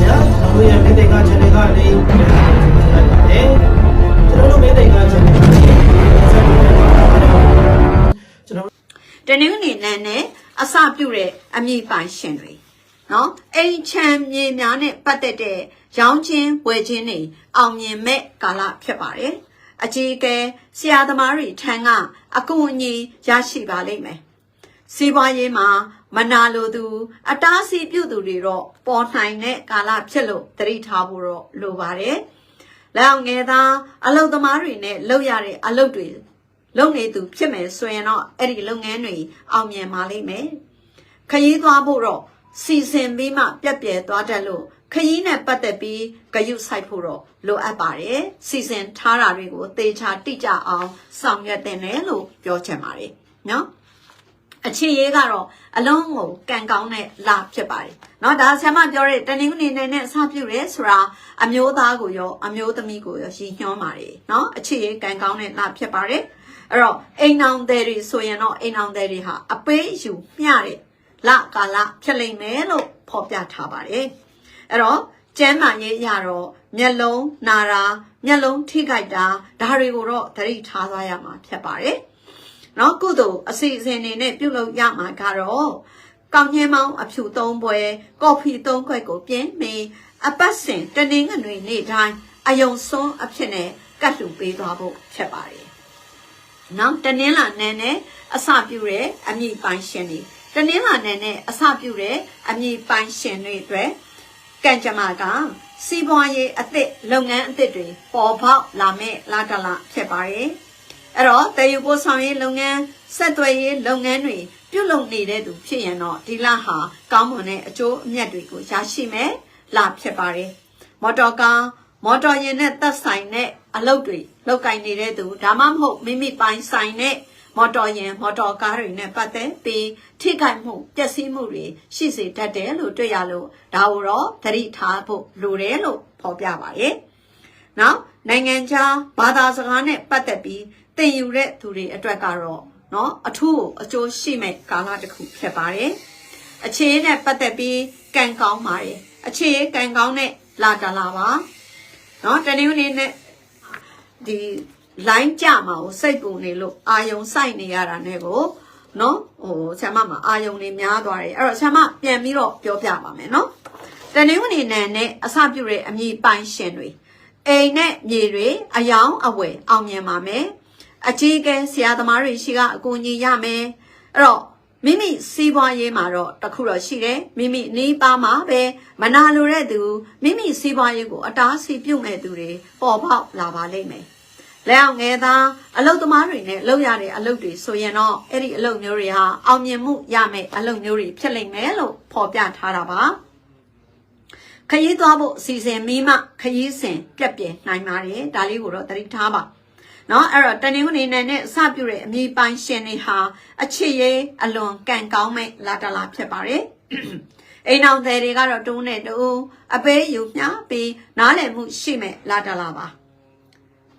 ဗျာကျွန်တော်တို့ရဲ့မိသိက channel ကလည်းပြန်ပါတယ်ကျွန်တော်တို့မိသိက channel ကလည်းဆက်ပြီးတော့ကျွန်တော်တနင်္ဂနွေနေ့နဲ့အစပြုတဲ့အမိပိုင်ရှင်တွေနော်အိမ်ချမ်းမြေများနဲ့ပတ်သက်တဲ့ရောင်းချင်းဝယ်ချင်းတွေအောင်မြင်မဲ့ကာလဖြစ်ပါတယ်အကြီးအကဲဆရာသမားတွေထံကအကူအညီရရှိပါလိမ့်မယ်စီးပွားရေးမှာ မနာလိုသူ အတားအဆီးပြုသူတွေတော့ပေါ်နိုင်တဲ့ကာလဖြစ်လို့သတိထားဖို့တော့လိုပါတယ်လက်အောင်ငယ်သားအလုတ်သမားတွေနဲ့လုပ်ရတဲ့အလုပ်တွေလုပ်နေသူဖြစ်မယ်ဆိုရင်တော့အဲ့ဒီလုပ်ငန်းတွေအောင်မြင်ပါလိမ့်မယ်။ခရီးသွားဖို့တော့စီစဉ်ပြီးမှပြက်ပြဲသွားတတ်လို့ခရီးနဲ့ပတ်သက်ပြီးဂရုစိုက်ဖို့တော့လိုအပ်ပါတယ်။စီစဉ်ထားတာတွေကိုသေချာတိကျအောင်ဆောင်ရွက်တင်တယ်လို့ပြောချင်ပါတယ်နော်။ အခြေရေးကတော့အလုံးကိုကံကောင်းတဲ့လာဖြစ်ပါတယ်เนาะဒါဆရာမပြောတဲ့တနင်္ဂနွေနေ့နဲ့အစပြုရဲဆိုတာအမျိုးသားကိုရောအမျိုးသမီးကိုရောရည်ညွှန်းပါတယ်เนาะအခြေရေးကံကောင်းတဲ့လာဖြစ်ပါတယ်အဲ့တော့အိမ်အောင်သည်တွေဆိုရင်တော့အိမ်အောင်သည်တွေဟာအပေးယူမျှတဲ့လကာလဖြစ်လိမ့်မယ်လို့ဖော်ပြထားပါတယ်အဲ့တော့ကျမ်းမာရေးရတော့မျက်လုံးနာတာမျက်လုံးထိခိုက်တာဒါတွေကိုတော့သတိထားသွားရမှာဖြစ်ပါတယ် နော်ကုသိုလ်အစီအစဉ်တွေနဲ့ပြုလုပ်ရမှာကတော့ကောင်းညင်းမောင်းအဖြူသုံးပွဲကော်ဖီသုံးခွက်ကိုပြင်းမီအပတ်စဉ်တနင်္ဂနွေနေ့တိုင်းအယုံစွန်းအဖြစ်နဲ့ကတ်လူပေးသွားဖို့ဖြစ်ပါတယ်နော်တနင်္လာနေ့နဲ့အစပြုတဲ့အမိပိုင်းရှင်တွေတနင်္လာနေ့နဲ့အစပြုတဲ့အမိပိုင်းရှင်တွေအတွက်ကံကြမ္မာကစီးပွားရေးအသစ်လုပ်ငန်းအသစ်တွေပေါ်ပေါက်လာမဲ့လာတလာဖြစ်ပါတယ် အဲ့တော့တည်ယူပို့ဆောင်ရေးလုပ်ငန်းဆက်သွယ်ရေးလုပ်ငန်းတွေပြုလုပ်နေတဲ့သူဖြစ်ရင်တော့ဒီလဟာကောင်းမွန်တဲ့အကျိုးအမြတ်တွေကိုရရှိမယ်လာဖြစ်ပါတယ်မော်တော်ကားမော်တော်ယာဉ်နဲ့သက်ဆိုင်တဲ့အလုပ်တွေလုပ်ကင်နေတဲ့သူဒါမှမဟုတ်မိမိပိုင်ဆိုင်တဲ့မော်တော်ယာဉ်မော်တော်ကားတွေနဲ့ပတ်သက်ပြီးထိခိုက်မှုပျက်စီးမှုတွေရှိစေတတ်တယ်လို့တွေ့ရလို့ဒါကိုတော့သတိထားဖို့လိုတယ်လို့ဖော်ပြပါတယ်။နောက်နိုင်ငံခြားဘာသာစကားနဲ့ပတ်သက်ပြီး သင်ယူတဲ့သူတွေအတွက်ကတော့နော်အထူးအကျိုးရှိမဲ့ကာလတစ်ခုဖြစ်ပါတယ်။အခြေအနေနဲ့ပတ်သက်ပြီးကံကောင်းပါတယ်။အခြေအနေကံကောင်းတဲ့လာတလာပါ။နော်တနင်္ဂနွေနေ့ဒီ line ကြမှာကိုစိတ်ပူနေလို့အာယုံစိုက်နေရတာနဲ့ကိုနော်ဟိုဆ iam မအာယုံနေများသွားတယ်အဲ့တော့ဆ iam ပြန်ပြီးတော့ပြောပြပါမယ်နော်တနင်္ဂနွေနေ့နဲ့အစပြုတဲ့အမိပိုင်ရှင်တွေအိမ်နဲ့မြေတွေအယောင်အဝယ်အောင်မြင်ပါမယ် အကြီးကဲဆရာသမားတွေရှိကအကူအညီရမယ်အဲ့တော့မိမိစီးပွားရေးမှာတော့တခုတော့ရှိတယ်မိမိနီးပါးမှာပဲမနာလိုတဲ့သူမိမိစီးပွားရေးကိုအတားဆီးပြုတ်မဲ့သူတွေပေါ်ပေါက်လာပါလိမ့်မယ်လက်အောင်ငယ်သားအလုတ်သမားတွေနဲ့လုပ်ရတဲ့အလုပ်တွေဆိုရင်တော့အဲ့ဒီအလုပ်မျိုးတွေဟာအောင်မြင်မှုရမယ့်အလုပ်မျိုးတွေဖြစ်လိမ့်မယ်လို့ဖော်ပြထားတာပါခရီးသွားဖို့အစီအစဉ်မိမှခရီးစဉ်ပြက်ပြယ်နိုင်ပါတယ်ဒါလေးကိုတော့သတိထားပါ နော်အဲ့တော့တနင်္ဂနွေနေ့နဲ့စပြုတဲ့အမိပိုင်းရှင်တွေဟာအချစ်ရေးအလွန်ကံကောင်းမဲ့လာတလာဖြစ်ပါတယ်အိမ်အောင်သည်တွေကတော့တုံးနဲ့တူအပေးယူမျှပြီးနားလည်မှုရှိမဲ့လာတလာပါ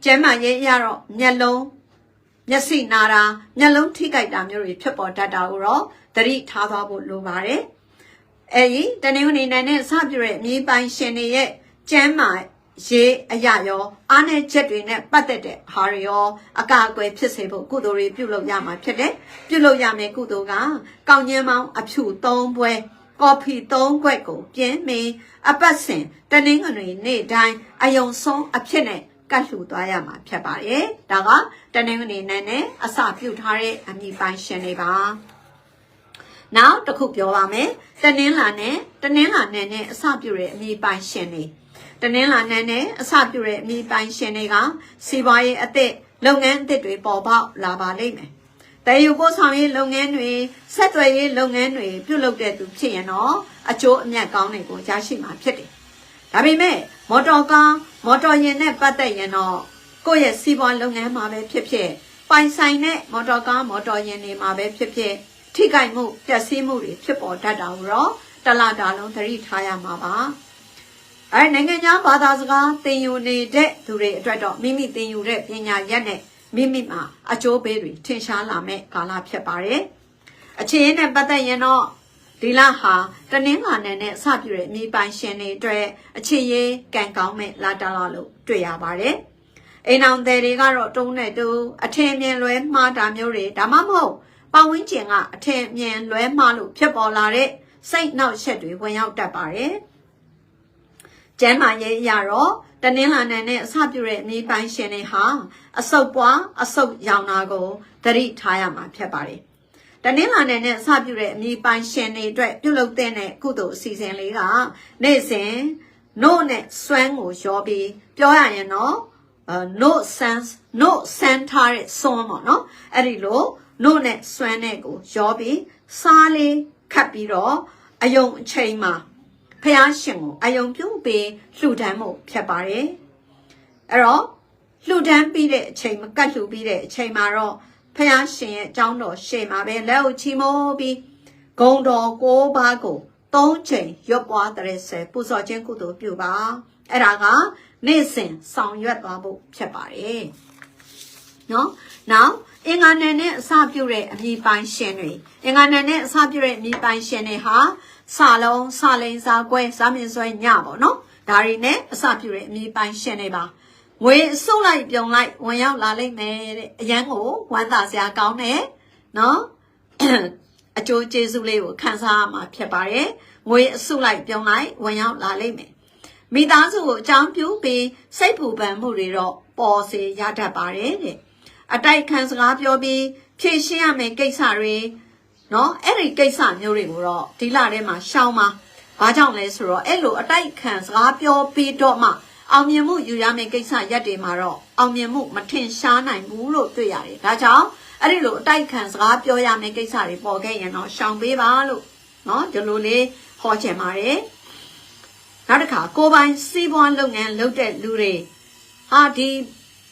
ကျမ်းမာရေးရတော့မျက်လုံးမျက်စိနာတာမျက်လုံးထိကြိုက်တာမျိုးတွေဖြစ်ပေါ်တတ်တာကိုတော့သတိထားသွားဖို့လိုပါတယ်အဲဒီတနင်္ဂနွေနေ့နဲ့စပြုတဲ့အမိပိုင်းရှင်တွေရဲ့ကျမ်းမာ ရေးအရာရောအားနည်းချက်တွေနဲ့ပတ်သက်တဲ့ဟာတွေရောအကာအကွယ်ဖြစ်စေဖို့ကုသိုလ်တွေပြုလုပ်ရမှာဖြစ်တယ်ပြုလုပ်ရမယ်ကုသိုလ်ကကောင်းကျင်းမောင်းအဖြူ၃ပွဲကော်ဖီ၃ခွက်ကိုပြင်းမီအပတ်စဉ်တနင်္ဂနွေနေ့တိုင်းအယုံဆုံးအဖြစ်နဲ့ကတ်လှူသွားရမှာဖြစ်ပါတယ်ဒါကတနင်္ဂနွေနေ့နဲ့အစပြုထားတဲ့အမိပိုင်းရှင်တွေပါနောက်တစ်ခုပြောပါမယ်တနင်္လာနဲ့တနင်္လာနဲ့နဲ့အစပြုတဲ့အမိပိုင်းရှင်တွေတ နင်္လာနေ့နဲ့အစပြုတဲ့အမိပိုင်းရှင်တွေကစီးပွားရေးအသစ်လုပ်ငန်းအသစ်တွေပေါ်ပေါက်လာပါလိမ့်မယ်တည်ယူပို့ဆောင်ရေးလုပ်ငန်းတွေဆက်သွယ်ရေးလုပ်ငန်းတွေပြုလုပ်တဲ့သူဖြစ်ရင်တော့အကျိုးအမြတ်ကောင်းတွေကိုရရှိမှာဖြစ်တယ်။ဒါပေမဲ့မော်တော်ကားမော်တော်ယာဉ်နဲ့ပတ်သက်ရင်တော့ကိုယ့်ရဲ့စီးပွားလုပ်ငန်းမှာပဲဖြစ်ဖြစ်ပိုင်ဆိုင်တဲ့မော်တော်ကားမော်တော်ယာဉ်တွေမှာပဲဖြစ်ဖြစ်ထိခိုက်မှုပျက်စီးမှုတွေဖြစ်ပေါ်တတ်တာကိုတော့တလတာလုံးသတိထားရမှာပါ။ အဲနိုင်ငံခြားဘာသာစကားသင်ယူနေတဲ့သူတွေအတွက်တော့မိမိသင်ယူတဲ့ပညာရက်နဲ့မိမိမှာအကျိုးပေးတွေထင်ရှားလာမဲ့ကာလဖြစ်ပါတယ်။အခြေအနေနဲ့ပတ်သက်ရင်တော့ဒီလဟာတနင်္လာနေ့နဲ့အစပြုတဲ့အမိပိုင်ရှင်တွေအတွက်အခြေရေးကံကောင်းမဲ့လာတလာလို့တွေ့ရပါတယ်။အိမ်အောင်သည်တွေကတော့တုံးနဲ့တူအထင်မြင်လွဲမှားတာမျိုးတွေဒါမှမဟုတ်ပတ်ဝန်းကျင်ကအထင်မြင်လွဲမှားလို့ဖြစ်ပေါ်လာတဲ့စိတ်နှောက်ယှက်တွေဝင်ရောက်တတ်ပါတယ်။ ကျမ်းမာရေးအရတော့တနင်္လာနေ့နဲ့အစပြုတဲ့အမိပိုင်ရှင်တွေဟာအဆုတ်ပွားအဆုတ်ရောင်တာကိုသတိထားရမှာဖြစ်ပါတယ်။တနင်္လာနေ့နဲ့စပြုတဲ့အမိပိုင်ရှင်တွေအတွက်ပြုလုပ်တဲ့ကုသိုလ်အစီအစဉ်လေးကနေ့စဉ်နို့နဲ့စွမ်းကိုရောပြီးပြောရရင်တော့အဲ no sense no sense ထားတဲ့စွမ်းပေါ့နော်အဲ့ဒီလိုနို့နဲ့စွမ်းနဲ့ကိုရောပြီးစားလေးခတ်ပြီးတော့အယုံအချိန်မှာ ဖះရှင်ကိုအယုံပြုတ်ပြီးလှူဒန်းမှုဖြစ်ပါတယ်အဲ့တော့လှူဒန်းပြီးတဲ့အချိန်မကတ်လှူပြီးတဲ့အချိန်မှာတော့ဖះရှင်ရဲ့အကြောင်းတော်ရှေ့မှာပဲလက်ကိုချီမိုးပြီးဂုံတော်ကိုးပါးကိုသုံးချိန်ရွတ်ပွားတဲ့ဆယ်ပူဇော်ခြင်းကုသိုလ်ပြုပါအဲ့ဒါကနေ့စဉ်ဆောင်ရွက်သွားဖို့ဖြစ်ပါတယ်နော်နောက်အင်္ဂါနယ်နဲ့အစပြုတဲ့အမိပိုင်ရှင်တွေအင်္ဂါနယ်နဲ့အစပြုတဲ့အမိပိုင်ရှင်တွေဟာ စာလုံးစာလိန်စာကွဲစာမြင်ဆွဲညပေါ့နော်ဒါတွေနဲ့အစပြုတဲ့အမိပိုင်ရှင်တွေပါငွေအစုလိုက်ပြုံလိုက်ဝင်ရောက်လာလိမ့်မယ်တဲ့အရန်ကိုဝမ်းသာစရာကောင်းတယ်နော်အကျိုးကျေးဇူးလေးကိုခံစားရမှာဖြစ်ပါတယ်ငွေအစုလိုက်ပြုံလိုက်ဝင်ရောက်လာလိမ့်မယ်မိသားစုကိုအကြောင်းပြုပြီးစိတ်ပူပန်မှုတွေတော့ပေါ်စေရတတ်ပါတယ်တဲ့အတိုက်ခံစကားပြောပြီးဖြည့်ရှင်းရမယ့်ကိစ္စတွေ နော်အဲ့ဒီကိစ္စမျိုးတွေကိုတော့ဒီလထဲမှာရှောင်းပါဘာကြောင့်လဲဆိုတော့အဲ့လိုအတိုက်ခံစကားပြောပြီးတော့မှအောင်မြင်မှုယူရမယ့်ကိစ္စရက်တွေမှာတော့အောင်မြင်မှုမထင်ရှားနိုင်ဘူးလို့တွေ့ရတယ်ဒါကြောင့်အဲ့ဒီလိုအတိုက်ခံစကားပြောရမယ့်ကိစ္စတွေပေါ်ခဲ့ရင်တော့ရှောင်ပေးပါလို့နော်ဒီလိုလေးဟောချင်ပါတယ်နောက်တစ်ခါကိုယ်ပိုင်စီးပွားလုပ်ငန်းလုပ်တဲ့လူတွေဟာဒီ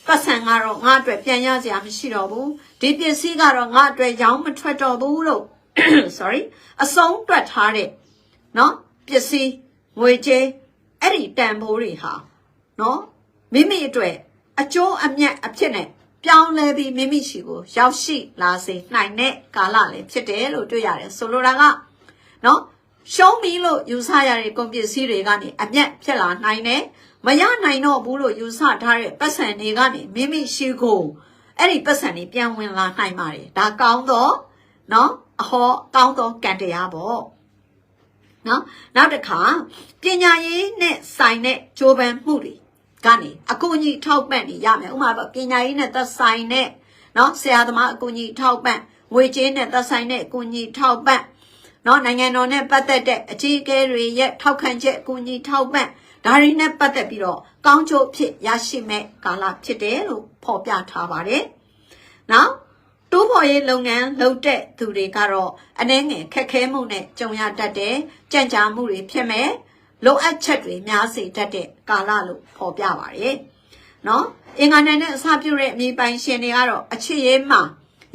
ပတ်စံကတော့ငါအတွက်ပြန်ရစရာမရှိတော့ဘူးဒီပစ္စည်းကတော့ငါအတွက်ရောင်းမထွက်တော့ဘူးလို့ sorry အဆုံးတွက်ထားတဲ့နော်ပစ္စည်းငွေကြေးအဲ့ဒီတန်ဖိုးတွေဟာနော်မိမိအတွက်အကျိုးအမြတ်အဖြစ်နဲ့ပြောင်းလဲပြီးမိမိရှိကိုရောက်ရှိလာစေနိုင်တဲ့ကာလလည်းဖြစ်တယ်လို့တွေ့ရတယ်ဆိုလိုတာကနော်ရှုံးပြီလို့ယူဆရတဲ့ကုန်ပစ္စည်းတွေကနေအမျက်ဖြစ်လာနိုင်တယ် မရနိုင်တော့ဘူးလို့ယူဆထားတဲ့ပတ်စံတွေကနေမိမိရှိကိုအဲ့ဒီပတ်စံတွေပြန်ဝင်လာနိုင်ပါတယ်ဒါကောင်းတော့နော်အဟောကောင်းတော့ကံတရားပေါ့နော်နောက်တစ်ခါပညာရေးနဲ့ဆိုင်တဲ့ကြိုးပမ်းမှုတွေကနေအကူအညီထောက်ပံ့နေရမယ်ဥပမာပညာရေးနဲ့သက်ဆိုင်တဲ့နော်ဆရာသမားအကူအညီထောက်ပံ့ငွေကြေးနဲ့သက်ဆိုင်တဲ့အကူအညီထောက်ပံ့နော်နိုင်ငံတော်နဲ့ပတ်သက်တဲ့အကြီးအကဲတွေရဲ့ထောက်ခံချက်အကူအညီထောက်ပံ့ ဒါတွေနဲ့ပတ်သက်ပြီးတော့ကောင်းကျိုးဖြစ်ရရှိမဲ့ကာလဖြစ်တယ်လို့ဖော်ပြထားပါတယ်။နောက်တိုးပေါ်ရေးလုပ်ငန်းလုပ်တဲ့သူတွေကတော့အနှဲငယ်ခက်ခဲမှုနဲ့ကြုံရတတ်တဲ့ကြံ့ကြာမှုတွေဖြစ်မဲ့လိုအပ်ချက်တွေများစေတတ်တဲ့ကာလလို့ဖော်ပြပါတယ်။နော်အင်္ဂါနယ်နဲ့အစပြုတဲ့အမိပိုင်ရှင်တွေကတော့အချစ်ရေးမှာ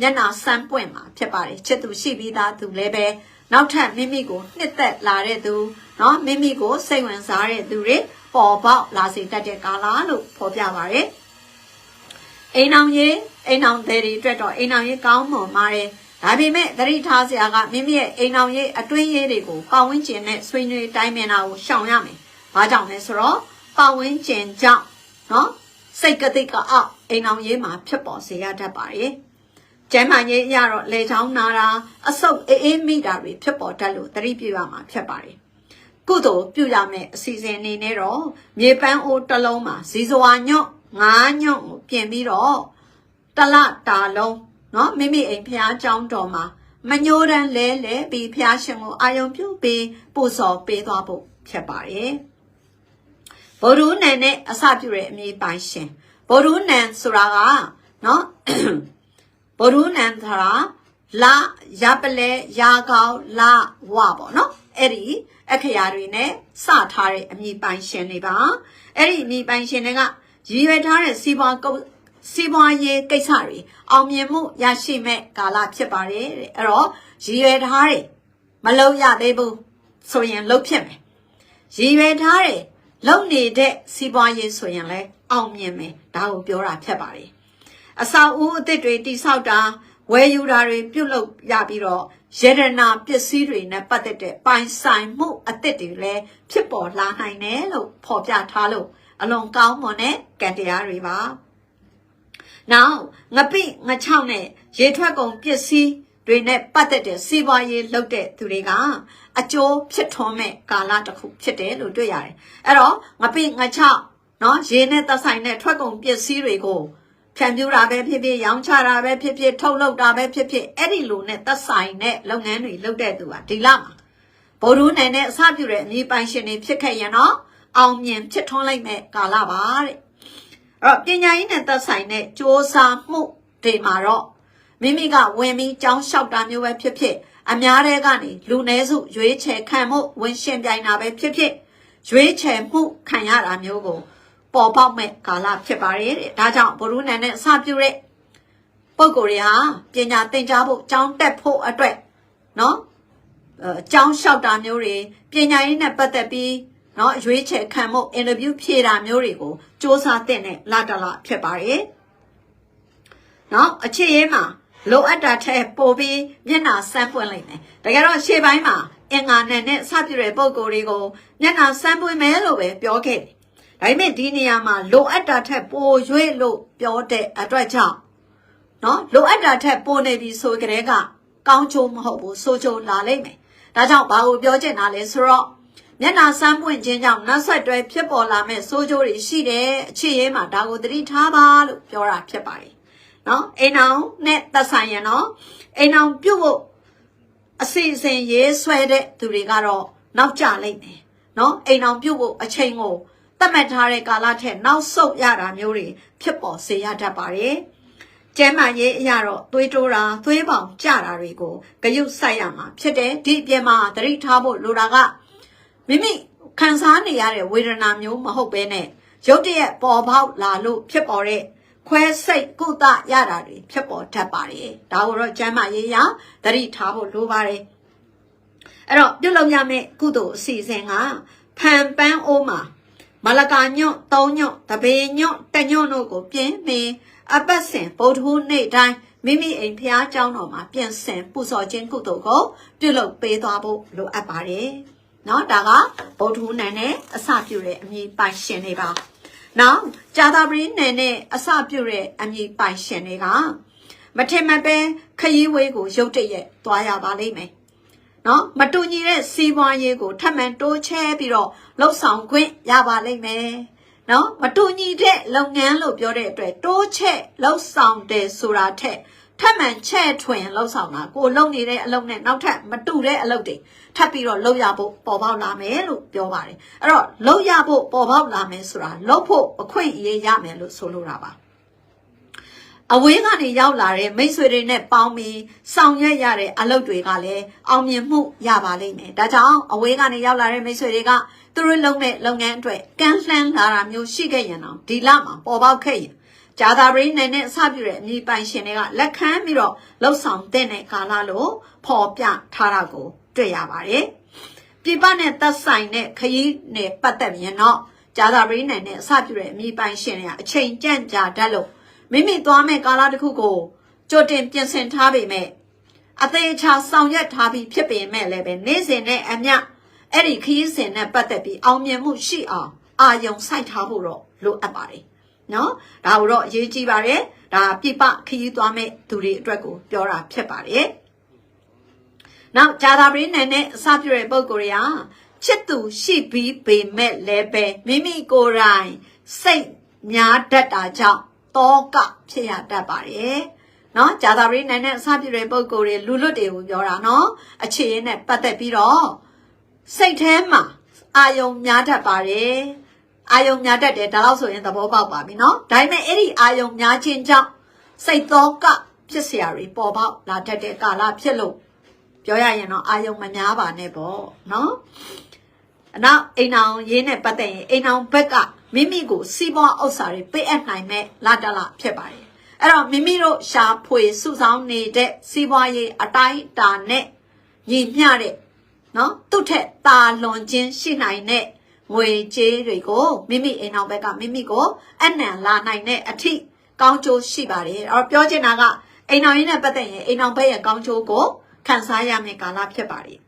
မျက်နာစမ်းပွင့်မှာဖြစ်ပါတယ်ချစ်သူရှိပြီးသားသူလည်းပဲ နောက်ထပ်မိမိကိုနှစ်သက်လာတဲ့သူเนาะမိမိကိုစိတ်ဝင်စားတဲ့သူတွေပေါ်ပေါက်လာစေတတ်တဲ့ကာလလို့ဖော်ပြပါရယ်အိမ်အောင်ရေးအိမ်အောင်တွေအတွက်တော့အိမ်အောင်ရေးကောင်းမွန်ပါတယ်ဒါပေမဲ့သတိထားစရာကမိမိရဲ့အိမ်အောင်ရေးအတွင်းရေးတွေကိုပတ်ဝန်းကျင်နဲ့ဆွေးနွေးတိုင်းပင်တာကိုရှောင်ရမယ်။ဘာကြောင့်လဲဆိုတော့ပတ်ဝန်းကျင်ကြောင့်နော်စိတ်ကတိကအောက်အိမ်အောင်ရေးမှာဖြစ်ပေါ်စေရတတ်ပါရဲ့။ ကျမ်းမာရေးအရတော့လေချောင်းနာတာအဆုတ်အေးအေးမိတာတွေဖြစ်ပေါ်တတ်လို့သတိပြုရမှာဖြစ်ပါတယ်။ကုသိုလ်ပြုရမယ့်အစီအစဉ်အနေနဲ့တော့မြေပန်းအိုးတစ်လုံးမှာဇီဇဝါညွန့်ငါးညွန့်ကိုပြင်ပြီးတော့တလတာလုံးနော်မိမိအိမ်ဖျားเจ้าတော်မှာမညိုးတန်းလဲလဲပြီးဖျားရှင်ကိုအာယုံပြုပြီးပို့စော်ပေးသွားဖို့ဖြစ်ပါတယ်ဗုဒ္ဓနန်နဲ့အစပြုတဲ့အမိပိုင်ရှင်ဗုဒ္ဓနန်ဆိုတာကနော်ဗုဒ္ ဓနန်ဆိုတာလာရပလဲရာကောင်းလာဝပေါ့နော်အဲ့ဒီအခရာတွေနဲ့စထားတဲ့အမိပိုင်ရှင်တွေပါအဲ့ဒီအမိပိုင်ရှင်တွေကရည်ရွယ်ထားတဲ့စီးပွားကုတ်စီးပွားရေးကိစ္စတွေအောင်မြင်မှုရရှိမဲ့ကာလဖြစ်ပါတယ်တဲ့အဲ့တော့ရည်ရွယ်ထားတယ်မလုံရသေးဘူးဆိုရင်လုံဖြစ်မယ်ရည်ရွယ်ထားတယ်လုံနေတဲ့စီးပွားရေးဆိုရင်လည်းအောင်မြင်မယ်ဒါကိုပြောတာဖြစ်ပါတယ် အဆောက်အဦအသစ်တွေတိဆောက်တာဝယ်ယူတာတွေပြုတ်လုပ်ရပြီးတော့ယေရနာပစ္စည်းတွေနဲ့ပတ်သက်တဲ့ပိုင်ဆိုင်မှုအသစ်တွေလည်းဖြစ်ပေါ်လာနိုင်တယ်လို့ဖော်ပြထားလို့အလွန်ကောင်းမွန်တဲ့ကံတရားတွေပါ။ Now ငပိငချောက်နဲ့ရေထွက်ကုန်ပစ္စည်းတွေနဲ့ပတ်သက်တဲ့စီးပွားရေးလုပ်တဲ့သူတွေကအကျိုးဖြစ်ထွန်းမဲ့ကာလတစ်ခုဖြစ်တယ်လို့တွေ့ရတယ်။အဲ့တော့ငပိငချောက်နော်ရေနဲ့သက်ဆိုင်တဲ့ထွက်ကုန်ပစ္စည်းတွေကို ဖြန့်ဖြူးတာပဲဖြစ်ဖြစ်ရောင်းချတာပဲဖြစ်ဖြစ်ထုတ်လုပ်တာပဲဖြစ်ဖြစ်အဲ့ဒီလိုနဲ့သက်ဆိုင်တဲ့လုပ်ငန်းတွေလုပ်တဲ့သူကဒီလမှာဗိုလ်ရူးနိုင်တဲ့အစပြုတဲ့အမည်ပိုင်ရှင်တွေဖြစ်ခဲ့ရင်တော့အောင်မြင်ဖြစ်ထွန်းလိုက်မဲ့ကာလပါတဲ့အဲ့တော့ပညာရေးနဲ့သက်ဆိုင်တဲ့စ조사မှုတွေမှာတော့မိမိကဝင်ပြီးကြောင်းလျှောက်တာမျိုးပဲဖြစ်ဖြစ်အများတဲ့ကနေလူနည်းစုရွေးချယ်ခံမှုဝင်ရှင်ပြိုင်တာပဲဖြစ်ဖြစ်ရွေးချယ်မှုခံရတာမျိုးကို ပေါ်ပေါက်မဲ့ကာလဖြစ်ပါတယ်တဲ့ဒါကြောင့်ဘုရုနန်နဲ့အစပြုတဲ့ပုံကိုယ်တွေဟာပညာသင်ကြားဖို့ကျောင်းတက်ဖို့အတွက်နော်အဲကျောင်းလျှောက်တာမျိုးတွေပညာရေးနဲ့ပတ်သက်ပြီးနော်ရွေးချယ်ခံမှုအင်တာဗျူးဖြေတာမျိုးတွေကိုစ조사တဲ့နဲ့လာတလာဖြစ်ပါတယ်နော်အခြေရေးမှာလိုအပ်တာထက်ပိုပြီးမျက်နှာစမ်းပွင့်လိုက်မယ်တကယ်တော့ရှေ့ပိုင်းမှာအင်္ဂါနဲ့နဲ့စပြုတဲ့ပုံကိုယ်တွေကိုမျက်နှာစမ်းပွင့်မယ်လို့ပဲပြောခဲ့တယ် ဒါပေမဲ့ဒီနေရာမှာလိုအပ်တာထက်ပိုရွေ့လို့ပြောတဲ့အတွက်ကြောင့်နော်လိုအပ်တာထက်ပိုနေပြီဆိုကြတဲ့ကကောင်းချိုးမဟုတ်ဘူးဆိုချိုးလာလိမ့်မယ်ဒါကြောင့်ဘာကိုပြောချင်တာလဲဆိုတော့မျက်နှာစမ်းပွင့်ခြင်းကြောင့်နတ်ဆက်တွဲဖြစ်ပေါ်လာမဲ့ဆိုးကျိုးတွေရှိတယ်အခြေရေးမှာဒါကိုသတိထားပါလို့ပြောတာဖြစ်ပါတယ်နော်အိမ်အောင်နဲ့သက်ဆိုင်ရင်နော်အိမ်အောင်ပြုတ်ဖို့အစီအစဉ်ရေးဆွဲတဲ့သူတွေကတော့နောက်ကျလိမ့်မယ်နော်အိမ်အောင်ပြုတ်ဖို့အချိန်ကို သတ်မှတ်ထားတဲ့ကာလထက်နောက်ဆုတ်ရတာမျိုးတွေဖြစ်ပေါ်စေရတတ်ပါတယ်။ကျဲမာရေးအရာတော့သွေးတိုးတာသွေးပေါင်ကျတာတွေကိုဂယုစိုက်ရမှာဖြစ်တယ်။ဒီအပြင်မှာသတိထားဖို့လိုတာကမိမိခံစားနေရတဲ့ဝေဒနာမျိုးမဟုတ်ဘဲနဲ့ရုတ်တရက်ပေါ်ပေါက်လာလို့ဖြစ်ပေါ်တဲ့ခွဲစိတ်ကုသရတာတွေဖြစ်ပေါ်တတ်ပါတယ်။ဒါကိုတော့ကျမ်းမာရေးရသတိထားဖို့လိုပါတယ်။အဲ့တော့ပြုလုပ်ရမယ့်ကုသိုလ်အစီအစဉ်ကဖန်ပန်းအိုးမှာ မလကာညွန့်သုံးညွန့်တပေညွန့်တညွန့်တို့ကိုပြင်းပင်အပတ်စဉ်ဗုဒ္ဓဟူးနေ့တိုင်းမိမိအိမ်ဖျားเจ้าတော်မှာပြင်ဆင်ပူဇော်ခြင်းကုသိုလ်ကိုပြုလုပ်ပေးသွားဖို့လိုအပ်ပါတယ်။เนาะဒါကဗုဒ္ဓဟူးနေ့နဲ့အစပြုတဲ့အမည်ပိုင်ရှင်တွေပါ။နောက်ဂျာသာပရိနယ်နဲ့အစပြုတဲ့အမည်ပိုင်ရှင်တွေကမထင်မပဲခရီးဝေးကိုရုတ်တရက်သွားရပါလိမ့်မယ်။ နော်မတူညီတဲ့စီးပွားရေးကိုထပ်မံတိုးချဲပြီးတော့လှုပ်ဆောင်ခွင့်ရပါလိမ့်မယ်နော်မတူညီတဲ့လုပ်ငန်းလို့ပြောတဲ့အတွက်တိုးချဲ့လှုပ်ဆောင်တယ်ဆိုတာထက်ထပ်မံချဲ့ထွင်လှုပ်ဆောင်တာကိုလုပ်နေတဲ့အလုပ်နဲ့နောက်ထပ်မတူတဲ့အလုပ်တွေထပ်ပြီးတော့လုပ်ရဖို့ပေါ်ပေါက်လာမယ်လို့ပြောပါတယ်အဲ့တော့လုပ်ရဖို့ပေါ်ပေါက်လာမယ်ဆိုတာလုပ်ဖို့အခွင့်အရေးရမယ်လို့ဆိုလိုတာပါ အဝေးကနေရောက်လာတဲ့မိတ်ဆွေတွေနဲ့ပေါင်းပြီးဆောင်ရွက်ရတဲ့အလုပ်တွေကလည်းအောင်မြင်မှုရပါလိမ့်မယ်။ဒါကြောင့်အဝေးကနေရောက်လာတဲ့မိတ်ဆွေတွေကသူတို့လုပ်မဲ့လုပ်ငန်းအတွက်ကန့်လှမ်းလာတာမျိုးရှိခဲ့ရင်တော့ဒီလမှာပေါ်ပေါက်ခဲ့ရင်ဂျာသာပရိနဲ့နဲ့အစပြုတဲ့အမိပိုင်ရှင်တွေကလက်ခံပြီးတော့လှုပ်ဆောင်တဲ့ကာလလို့ဖော်ပြထားတာကိုတွေ့ရပါတယ်။ပြပနဲ့သက်ဆိုင်တဲ့ခရီးနဲ့ပတ်သက်ရင်တော့ဂျာသာပရိနဲ့နဲ့အစပြုတဲ့အမိပိုင်ရှင်တွေကအချိန်ကြန့်ကြာတတ်လို့ မိမိသွားမဲ့ကာလတစ်ခုကိုကြိုတင်ပြင်ဆင်ထားပေမဲ့အသေးချာဆောင်ရွက်ထားပြီးဖြစ်ပေမဲ့လည်းပဲနေ့စဉ်နဲ့အမျှအဲ့ဒီခရီးစဉ်နဲ့ပတ်သက်ပြီးအောင်မြင်မှုရှိအောင်အာယုံစိုက်ထားဖို့တော့လိုအပ်ပါတယ်နော်ဒါကိုတော့အရေးကြီးပါတယ်ဒါပြပခရီးသွားမဲ့သူတွေအတွက်ကိုပြောတာဖြစ်ပါတယ်နောက်ဂျာသာပရင်းနယ်နဲ့အစပြုတဲ့ပုံကိုယ်ရာချစ်သူရှိပြီးပေမဲ့လည်းပဲမိမိကိုယ်တိုင်စိတ်များတတ်တာကြောင့် တောကဖြစ်ရတတ်ပါတယ်နော်ဂျာသာပရိနိုင်တဲ့အစပြုတဲ့ပုံကိုယ်တွေလူလွတ်တွေကိုပြောတာနော်အခြေရင်းနဲ့ပတ်သက်ပြီးတော့စိတ်ထဲမှာအာယုံများတတ်ပါတယ်အာယုံများတတ်တယ်ဒါတော့ဆိုရင်သဘောပေါက်ပါပြီနော်ဒါပေမဲ့အဲ့ဒီအာယုံများခြင်းကြောင့်စိတ်သောကဖြစ်เสียတွေပေါ်ပေါက်လာတတ်တဲ့ကာလဖြစ်လို့ပြောရရင်တော့အာယုံမများပါနဲ့ပေါ့နော်နောက်အိမ်အောင်ရေးနဲ့ပတ်သက်ရင်အိမ်အောင်ဘက်က မိမိကိုစီးပွားဥစ္စာတွေပေးအပ်နိုင်မဲ့လာတလဖြစ်ပါတယ်အဲ့တော့မိမိတို့ရှာဖွေစုဆောင်းနေတဲ့စီးပွားရေးအတိုင်းအတာနဲ့ညီမျှတဲ့နော်သူ့ထက်တာလွန်ခြင်းရှိနိုင်တဲ့ငွေကြေးတွေကိုမိမိအိမ်အောင်ဘက်ကမိမိကိုအနံလာနိုင်တဲ့အထိကောင်းကျိုးရှိပါတယ်အဲ့တော့ပြောချင်တာကအိမ်တော်ရင်းနဲ့ပတ်သက်ရင်အိမ်တော်ဘက်ရဲ့ကောင်းကျိုးကိုခံစားရမယ့်ကာလဖြစ်ပါတယ်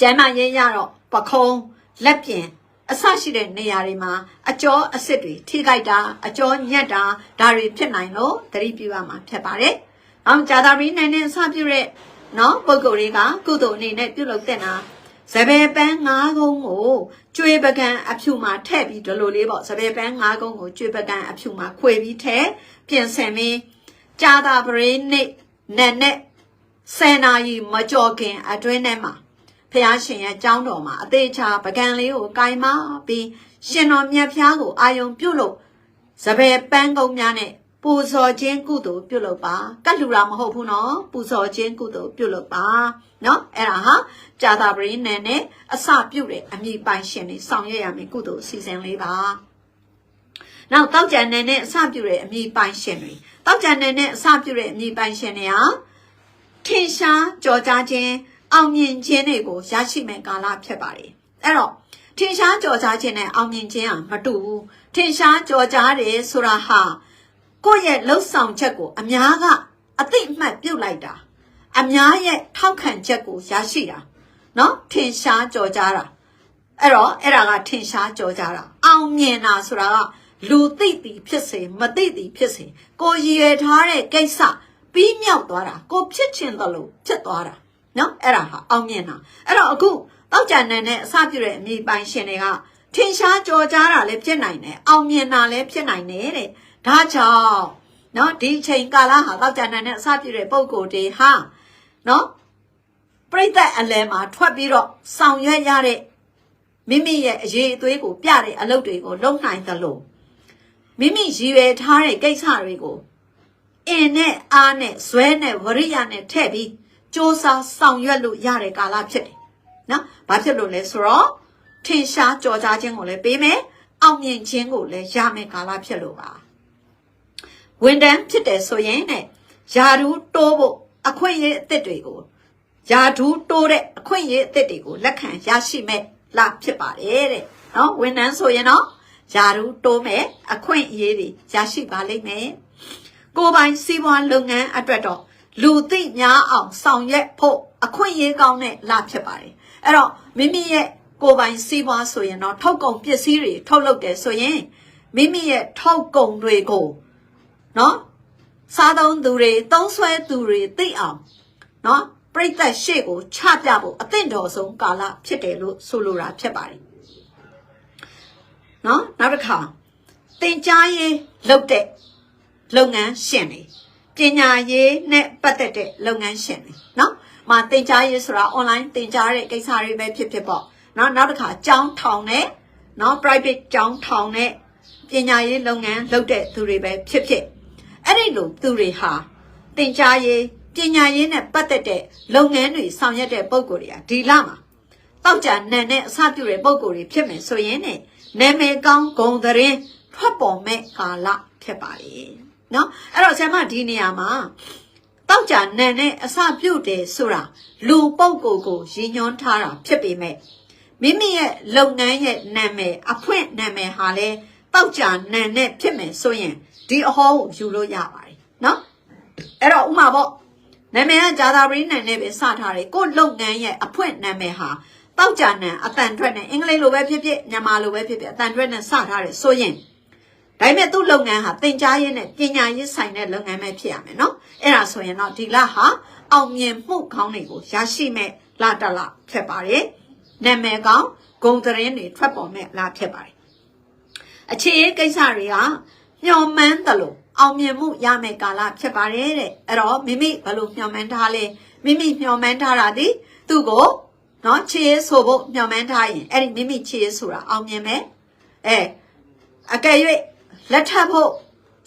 ကျမ်းမာရေးရတော့ပခုံးလက်ပြင် အဆရှိတဲ့နေရာတွေမှာအကျော်အစ်စ်တွေထိခိုက်တာအကျော်ညက်တာဒါတွေဖြစ်နိုင်လို့သတိပြုရမှာဖြစ်ပါတယ်။အောင်ဂျာတာရီနိုင်နဲ့အစပြုတဲ့နော်ပုံကိုယ်တွေကကုသိုလ်အနေနဲ့ပြုလုပ်တဲ့နာစပယ်ပန်း၅ကုန်းကိုကျွေးပကံအဖြူမှာထည့်ပြီးဒီလိုလေးပေါ့စပယ်ပန်း၅ကုန်းကိုကျွေးပကံအဖြူမှာခွေပြီးထည့်ပြင်ဆင်ပြီးကြာတာပရိနိနဲ့နဲ့ဆယ်နာရီမကြော်ခင်အတွင်းထဲမှာ ဖះရှင်ရဲ့ကြောင်းတော်မှာအသေးချာပကံလေးကိုကင်မပြီးရှင်တော်မြတ်ဖျားကိုအာယုံပြုတ်လို့စပယ်ပန်းကုန်းများနဲ့ပူဇော်ခြင်းကုသိုလ်ပြုလုပ်ပါကတ်လူတာမဟုတ်ဘူးနော်ပူဇော်ခြင်းကုသိုလ်ပြုလုပ်ပါနော်အဲ့ဒါဟာကြာတာပရိနဲ့နဲ့အစပြုတ်တဲ့အမိပိုင်ရှင်တွေဆောင်ရွက်ရမယ်ကုသိုလ်အစီအစဉ်လေးပါနောက်တောက်ကြံနယ်နဲ့အစပြုတ်တဲ့အမိပိုင်ရှင်တွေတောက်ကြံနယ်နဲ့အစပြုတ်တဲ့အမိပိုင်ရှင်တွေဟာထင်ရှားကြော်ကြားခြင်း အောင်မြင်ခြင်းတွေကိုရရှိမဲ့ကာလဖြစ်ပါတယ်အဲ့တော့ထင်ရှားကြော်ကြားခြင်းနဲ့အောင်မြင်ခြင်းဟာမတူဘူးထင်ရှားကြော်ကြားတယ်ဆိုတာဟာကိုယ့်ရဲ့လှုပ်ဆောင်ချက်ကိုအများကအသိအမှတ်ပြုတ်လိုက်တာအများရဲ့ထောက်ခံချက်ကိုရရှိတာเนาะထင်ရှားကြော်ကြားတာအဲ့တော့အဲ့ဒါကထင်ရှားကြော်ကြားတာအောင်မြင်တာဆိုတာကလူသိသည်ဖြစ်စေမသိသည်ဖြစ်စေကိုရည်ရွယ်ထားတဲ့ကိစ္စပြီးမြောက်သွားတာကိုဖြစ်ချင်တယ်လို့ဖြစ်သွားတာ နော်အဲ့ဒါဟာအောင်မြင်တာအဲ့တော့အခုတောက်ကြံနန်နဲ့အစပြုတဲ့အမိပိုင်ရှင်တွေကထင်ရှားကြော်ကြားတာလည်းဖြစ်နိုင်တယ်အောင်မြင်တာလည်းဖြစ်နိုင်တယ်တဲ့ဒါကြောင့်နော်ဒီအချိန်ကာလဟာတောက်ကြံနန်နဲ့အစပြုတဲ့ပုံကိုယ်တွေဟာနော်ပြိတ္တအလယ်မှာထွက်ပြီးတော့ဆောင်ရွက်ရတဲ့မိမိရဲ့အရေးအသွေးကိုပြတဲ့အလုပ်တွေကိုလုပ်နိုင်သလိုမိမိရည်ရွယ်ထားတဲ့ကိစ္စတွေကိုအင်းနဲ့အားနဲ့ဇွဲနဲ့ဝရိယနဲ့ထည့်ပြီး စ조사ဆောင်ရွက်လို့ရတဲ့ကာလဖြစ်တယ်နော်ဘာဖြစ်လို့လဲဆိုတော့ထင်ရှားကြော်ကြားခြင်းကိုလည်းပေးမယ်အောင်မြင်ခြင်းကိုလည်းရမယ်ကာလဖြစ်လို့ပါဝန်တန်းဖြစ်တယ်ဆိုရင်နဲ့ယာဒူးတိုးဖို့အခွင့်အရေးအသစ်တွေကိုယာဒူးတိုးတဲ့အခွင့်အရေးအသစ်တွေကိုလက်ခံရရှိမဲ့လာဖြစ်ပါတယ်တဲ့နော်ဝန်တန်းဆိုရင်တော့ယာဒူးတိုးမဲ့အခွင့်အရေးတွေရရှိပါလိမ့်မယ်ကိုယ်ပိုင်စီးပွားလုပ်ငန်းအတွက်တော့ လူသိများအောင်ဆောင်ရွက်ဖို့အခွင့်အရေးကောင်းတဲ့လဖြစ်ပါတယ်အဲ့တော့မိမိရဲ့ကိုယ်ပိုင်စီးပွားဆိုရင်တော့ထုတ်ကုန်ပစ္စည်းတွေထုတ်လုပ်တယ်ဆိုရင်မိမိရဲ့ထုတ်ကုန်တွေကိုနော်စားသုံးသူတွေသုံးဆွဲသူတွေသိအောင်နော်ပြိတ္တရှေ့ကိုချပြဖို့အသင့်တော်ဆုံးကာလဖြစ်တယ်လို့ဆိုလိုတာဖြစ်ပါတယ်နော်နောက်တစ်ခါသင်ကြားရေးလုပ်တဲ့လုပ်ငန်းရှင်တွေ ပညာရေးနဲ့ပတ်သက်တဲ့လုပ်ငန်းရှင်တွေနော်။မာသင်ကြားရေးဆိုတာ online သင်ကြားတဲ့ကိစ္စတွေပဲဖြစ်ဖြစ်ပေါ့။နော်နောက်တစ်ခါကျောင်းထောင်တဲ့နော် private ကျောင်းထောင်တဲ့ပညာရေးလုပ်ငန်းလုပ်တဲ့သူတွေပဲဖြစ်ဖြစ်အဲ့ဒီလိုသူတွေဟာသင်ကြားရေးပညာရေးနဲ့ပတ်သက်တဲ့လုပ်ငန်းတွေဆောင်ရွက်တဲ့ပုံကိုယ်တွေကဒီလမှာတောက်ကြနန်နဲ့အစပြုတဲ့ပုံကိုယ်တွေဖြစ်မယ်ဆိုရင်ねနာမည်ကောင်းဂုံသတင်းထွက်ပေါ်မဲ့ကာလဖြစ်ပါလေ နော်အဲ့တော့ဆရာမဒီနေရာမှာတောက်ကြနန်နဲ့အစပြုတ်တယ်ဆိုတာလူပုပ်ကိုကိုရည်ညွှန်းထားတာဖြစ်ပေမဲ့မိမိရဲ့လုပ်ငန်းရဲ့နာမည်အဖွင့်နာမည်ဟာလဲတောက်ကြနန်နဲ့ဖြစ်မယ်ဆိုရင်ဒီအဟောကိုယူလို့ရပါတယ်နော်အဲ့တော့ဥမာပေါ့နာမည်ကဂျာသာပရင်းနန်နဲ့ပဲစထားတယ်ကိုလုပ်ငန်းရဲ့အဖွင့်နာမည်ဟာတောက်ကြနန်အတန်ထွက်နဲ့အင်္ဂလိပ်လိုပဲဖြစ်ဖြစ်မြန်မာလိုပဲဖြစ်ဖြစ်အတန်ထွက်နဲ့စထားတယ်ဆိုရင် ဒါပေမဲ့သူ့လုပ်ငန်းဟာသင်ကြားရေးနဲ့ပညာရေးဆိုင်တဲ့လုပ်ငန်းပဲဖြစ်ရမယ်နော်အဲ့ဒါဆိုရင်တော့ဒီလဟာအောင်မြင်မှုကောင်းတွေကိုရရှိမဲ့လာတလဖြစ်ပါတယ်နာမည်ကောင်းဂုံသတင်းတွေထွက်ပေါ်မဲ့လာဖြစ်ပါတယ်အခြေရေးကိစ္စတွေကမျှော်မှန်းတယ်လို့အောင်မြင်မှုရမယ့်ကာလဖြစ်ပါတယ်တဲ့အဲ့တော့မိမိဘယ်လိုမျှော်မှန်းထားလဲမိမိမျှော်မှန်းထားတာဒီသူ့ကိုနော်ခြေရေးဆိုဖို့မျှော်မှန်းထားရင်အဲ့ဒီမိမိခြေရေးဆိုတာအောင်မြင်မယ်အဲအကယ်၍ လက်ထပ်ဖို့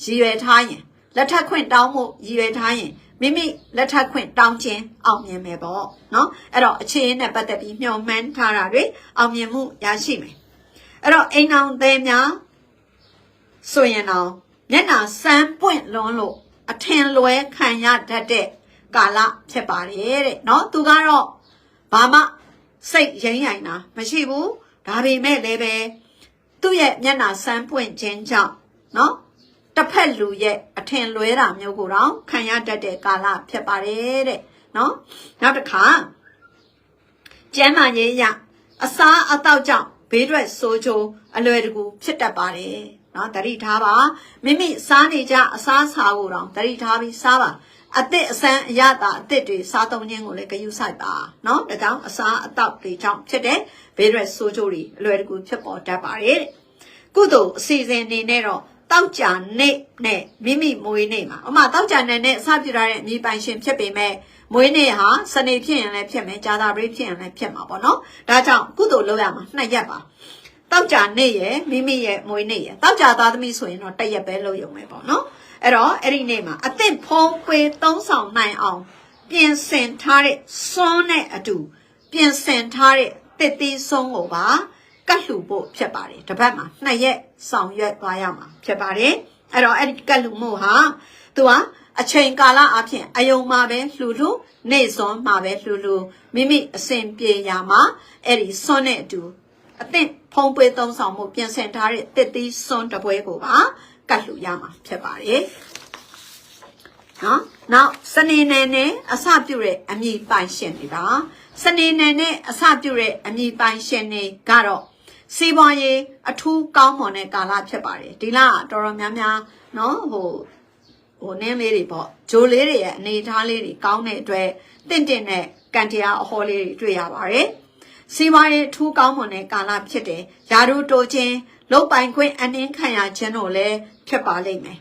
ရည်ရွယ်ထားရင်လက်ထပ်ခွင့်တောင်းဖို့ရည်ရွယ်ထားရင်မိမိလက်ထပ်ခွင့်တောင်းခြင်းအောင်မြင်မယ်ပေါ့နော်အဲ့တော့အခြေအနေနဲ့ပတ်သက်ပြီးမျှော်မှန်းထားတာတွေအောင်မြင်မှုရရှိမယ်အဲ့တော့အိမ်အောင်သေးများဆိုရင်တော့မျက်နှာစမ်းပွင့်လွန်းလို့အထင်လွဲခံရတတ်တဲ့ကာလဖြစ်ပါတယ်တဲ့เนาะသူကတော့ဘာမှစိတ်ရင်းရိုင်တာမရှိဘူးဒါပေမဲ့လည်းပဲသူ့ရဲ့မျက်နှာစမ်းပွင့်ခြင်းကြောင့် เนาะ တစ်ဖက်လူရဲ့အထင်လွဲတာမျိုးကိုတော့ခံရတတ်တဲ့ကာလဖြစ်ပါတယ်တဲ့နော်နောက်တစ်ခါကျမ်းမာရေးရအစားအသောက်ကြောင့်ဘေးထွက်ဆိုးချိုးအလွယ်တကူဖြစ်တတ်ပါတယ်နော်တတိထားပါမိမိစားနေကြအစားစားကိုတော့တတိထားပြီးစားပါအစ်စ်အစမ်းအရသာအစ်စ်တွေစားသုံးခြင်းကိုလည်းဂရုစိုက်ပါနော်ဒါကြောင့်အစားအသောက်တွေကြောင့်ဖြစ်တဲ့ဘေးထွက်ဆိုးချိုးတွေအလွယ်တကူဖြစ်ပေါ်တတ်ပါတယ်တဲ့ ကုသိုလ်အစီအစဉ်အနေနဲ့တော့ တောက်ကြနေ့နဲ့မိမိမွေးနေ့မှာဥပမာတောက်ကြနေ့နဲ့အစပြုထားတဲ့အမိပိုင်ရှင်ဖြစ်ပေမဲ့မွေးနေ့ဟာစနေဖြစ်ရင်လည်းဖြစ်မယ်ဂျာတာပရိဖြစ်ရင်လည်းဖြစ်မှာပေါ့နော်ဒါကြောင့်ကုသိုလ်လုပ်ရမှာနှစ်ရက်ပါတောက်ကြနေ့ရဲ့မိမိရဲ့မွေးနေ့ရဲ့တောက်ကြသားသမီးဆိုရင်တော့တစ်ရက်ပဲလုပ်ရုံပဲပေါ့နော်အဲ့တော့အဲ့ဒီနေ့မှာအသင့်ဖုံးခွေသုံးဆောင်နိုင်အောင် ပြင်ဆင်ထားတဲ့စွန်းနဲ့အတူ ပြင်ဆင်ထားတဲ့တစ်သီးစွန်းကိုပါ ကတ်လှူဖို့ဖြစ်ပါတယ်တစ်ပတ်မှာနှစ်ရက်ဆောင်ရွက်သွားရမှာဖြစ်ပါတယ်အဲ့တော့အဲ့ဒီကတ်လှူမှုဟာသူကအချိန်ကာလအဖြစ်အယုံမှာပဲလှူလှူနေ့စွန်းမှာပဲလှူလှူမိမိအစဉ်ပြေရမှာအဲ့ဒီစွန်းနဲ့အတူအသင့်ဖုံးပွေးသုံးဆောင်မှုပြင်ဆင်ထားတဲ့တစ်သီးစွန်းတစ်ပွဲကိုပါကတ်လှူရမှာဖြစ်ပါတယ်နော်နောက်စနေနေ့နဲ့အစပြုတဲ့အမိပိုင်ရှင်တွေပါစနေနေ့နဲ့အစပြုတဲ့အမိပိုင်ရှင်တွေကတော့ စီးပွားရေးအထူးကောင်းမွန်တဲ့ကာလဖြစ်ပါတယ်ဒီလကတော်တော်များများเนาะဟိုဟိုနင်းလေးတွေပေါ့ဂျိုလေးတွေရဲ့အနေအထားလေးတွေကောင်းတဲ့အတွက်တင့်တင့်နဲ့ကန်တရားအဟောလေးတွေတွေ့ရပါတယ်စီးပွားရေးအထူးကောင်းမွန်တဲ့ကာလဖြစ်တယ်ယာရုတိုခြင်းလုတ်ပိုင်ခွင့်အနှင်းခံရခြင်းတို့လည်းဖြစ်ပါလိမ့်မယ်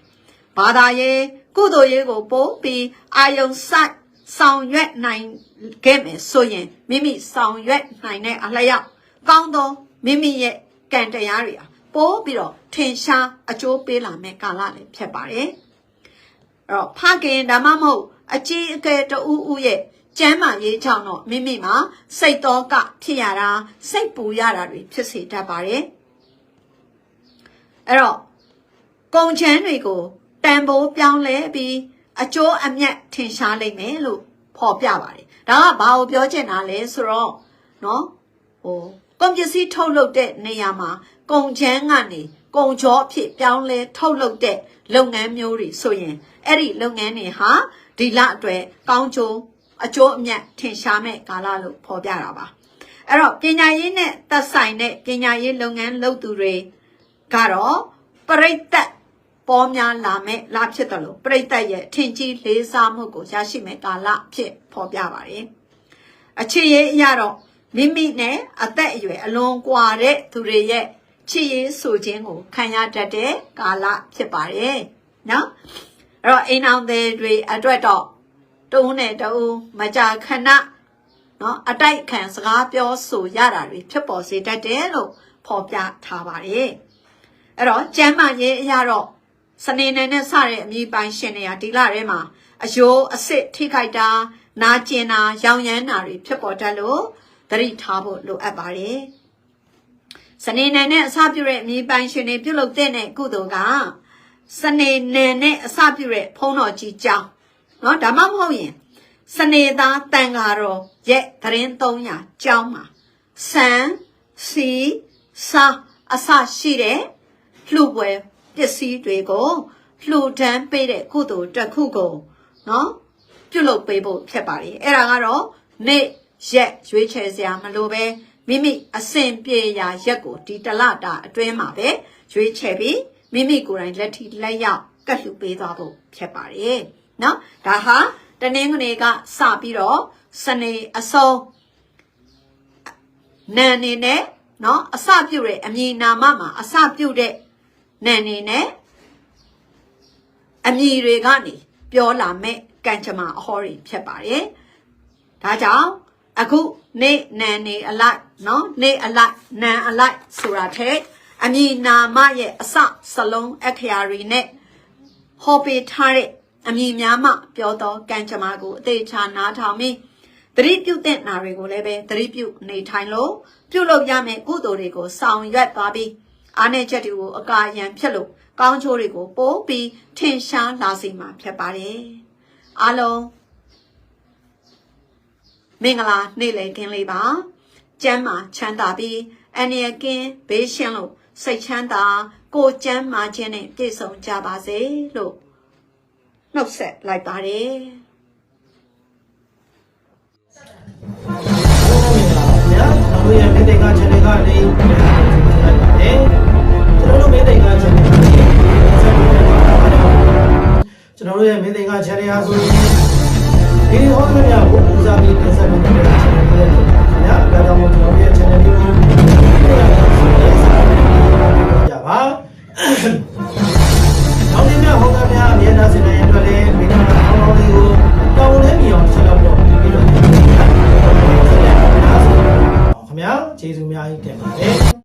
ဘာသာရေးကုသိုလ်ရေးကိုပို့ပြီးအာယုံစိုက်ဆောင်ရွက်နိုင်ခဲ့မယ်ဆိုရင်မိမိဆောင်ရွက်နိုင်တဲ့အလျောက်ကောင်းသော မိမိရဲ့ကံတရားတွေဟာပိုးပြီးတော့ထင်ရှားအကျိုးပေးလာမဲ့ကာလလည်းဖြစ်ပါတယ်။အဲ့တော့ဖခင်ဒါမှမဟုတ်အကြီးအကဲတဦးဦးရဲ့ကျမ်းမာရေးကြောင့်တော့မိမိမှာစိတ်တော်ကဖြစ်ရတာစိတ်ပူရတာတွေဖြစ်စေတတ်ပါတယ်။အဲ့တော့ကုံချမ်းတွေကိုတန်ဖိုးပြောင်းလဲပြီးအကျိုးအမြတ်ထင်ရှားလိမ့်မယ်လို့ဖော်ပြပါတယ်။ဒါကဘာကိုပြောချင်တာလဲဆိုတော့နော်ဟို ကုန်ပစ္စည်းထုတ်လုပ်တဲ့နေရာမှာကုန်ချမ်းကနေကုန်ချောအဖြစ်ပြောင်းလဲထုတ်လုပ်တဲ့လုပ်ငန်းမျိုးတွေဆိုရင်အဲ့ဒီလုပ်ငန်းတွေဟာဒီလအတွက်ကောင်းကျိုးအကျိုးအမြတ်ထင်ရှားမဲ့ကာလလို့ဖော်ပြတာပါအဲ့တော့ပညာရေးနဲ့သက်ဆိုင်တဲ့ပညာရေးလုပ်ငန်းလုပ်သူတွေကတော့ပရိသတ်ပေါ်များလာမဲ့လာဖြစ်တယ်လို့ပရိသတ်ရဲ့ထင်ကြီးလေးစားမှုကိုရရှိမဲ့ကာလဖြစ်ဖော်ပြပါတယ်အခြေရေးအရတော့ မိမိနဲ့အသက်အရွယ်အလွန်ကွာတဲ့သူတွေရဲ့ချစ်ရေးဆိုခြင်းကိုခံရတတ်တဲ့ကာလဖြစ်ပါတယ်နော်အဲ့တော့အိမ်အောင်တွေတွေအတွက်တော့တုံးနဲ့တုံးမကြာခဏနော်အတိုက်ခံစကားပြောဆိုရတာတွေဖြစ်ပေါ်စေတတ်တယ်လို့ဖော်ပြထားပါတယ်အဲ့တော့ကျမ်းမာရေးအရာတော့စနေနေ့နဲ့စတဲ့အမိပိုင်ရှင်တွေကဒီလထဲမှာအယိုးအစ်စ်ထိခိုက်တာနာကျင်တာရောင်ရမ်းတာတွေဖြစ်ပေါ်တတ်လို့ သတိထားဖို့လိုအပ်ပါတယ်။စနေနေ့နဲ့အစပြုတဲ့အမိပိုင်ရှင်တွေပြုလုပ်တဲ့ကုသိုလ်ကစနေနေ့နဲ့အစပြုတဲ့ဖုံးတော်ကြီးကြောင်းเนาะဒါမှမဟုတ်ရင်စနေသားတန်ဃာတော်ရဲ့သတင်း300ကျောင်းမှာစံစီစာအစရှိတဲ့လှူပွဲပစ္စည်းတွေကိုလှူဒန်းပေးတဲ့ကုသိုလ်တစ်ခုကိုเนาะပြုလုပ်ပေးဖို့ဖြစ်ပါတယ်အဲ့ဒါကတော့နေ့ ရက်ရွေးချယ်စရာမလိုပဲမိမိအစဉ်ပြေရာရက်ကိုဒီတလတာအတွင်းမှာပဲရွေးချယ်ပြီးမိမိကိုယ်တိုင်လက်ထိလက်ရောက်ကတ်လှူပေးသွားဖို့ဖြစ်ပါတယ်เนาะဒါဟာတနင်္ဂနွေကစပြီးတော့စနေအစုံနန်နေနဲ့เนาะအစပြုတ်တဲ့အမည်နာမမှာအစပြုတ်တဲ့နန်နေနဲ့အမည်တွေကနေပြောလာမဲ့ကံကြမ္မာအဟောတွေဖြစ်ပါတယ်ဒါကြောင့် အခုနေနန်နေအလိုက်နော်နေအလိုက်နန်အလိုက်ဆိုတာတဲ့အမည်နာမရဲ့အစစလုံးအခရာတွေနဲ့ဟောပေးထားတဲ့အမည်များမှပြောသောကံကြမ္မာကိုအသေးချာနားထောင်ပြီးသတိပြုတဲ့နာတွေကိုလည်းပဲသတိပြုနေထိုင်လို့ပြုလုပ်ရမယ့်ကုသိုလ်တွေကိုဆောင်ရွက်သွားပြီးအားနည်းချက်တွေကိုအကာအယံဖြစ်လို့ကောင်းကျိုးတွေကိုပိုးပြီးထင်ရှားလာစေမှာဖြစ်ပါတယ်အားလုံး မင်္ဂလာနေ့လည်ခင်းလေးပါကျမ်းမာချမ်းသာပြီးအန္တရာယ်ကင်းဘေးရှင်းလို့စိတ်ချမ်းသာကိုယ်ကျမ်းမာခြင်းနဲ့ပြည့်စုံကြပါစေလို့နှုတ်ဆက်လိုက်ပါတယ်ဗျာကျွန်တော်တို့ရဲ့မိသိက channel ကနေပြန်လာပါတယ်ကျွန်တော်တို့မိသိက channel ကနေကျွန်တော်တို့ရဲ့မိသိက channel ဟာဆိုရင်ဒီဟောတဲ့များကို ဦးစားပြီးတင်ဆက်ပေးတဲ့ channel လေးတွေဗျာဒါကြောင့်မို့ကျွန်တော်တို့ရဲ့ channel လေးကိုကြပါနောက်နေ့များဟောတဲ့များအမြဲတမ်းစင်တဲ့အတွက်လည်းမိသားစုကောင်းကောင်းလေးကိုတောင်းလဲမြင်အောင်ဆက်လုပ်တော့ပြီးတော့ခင်ဗျာကျေးဇူးများကြီးတင်ပါ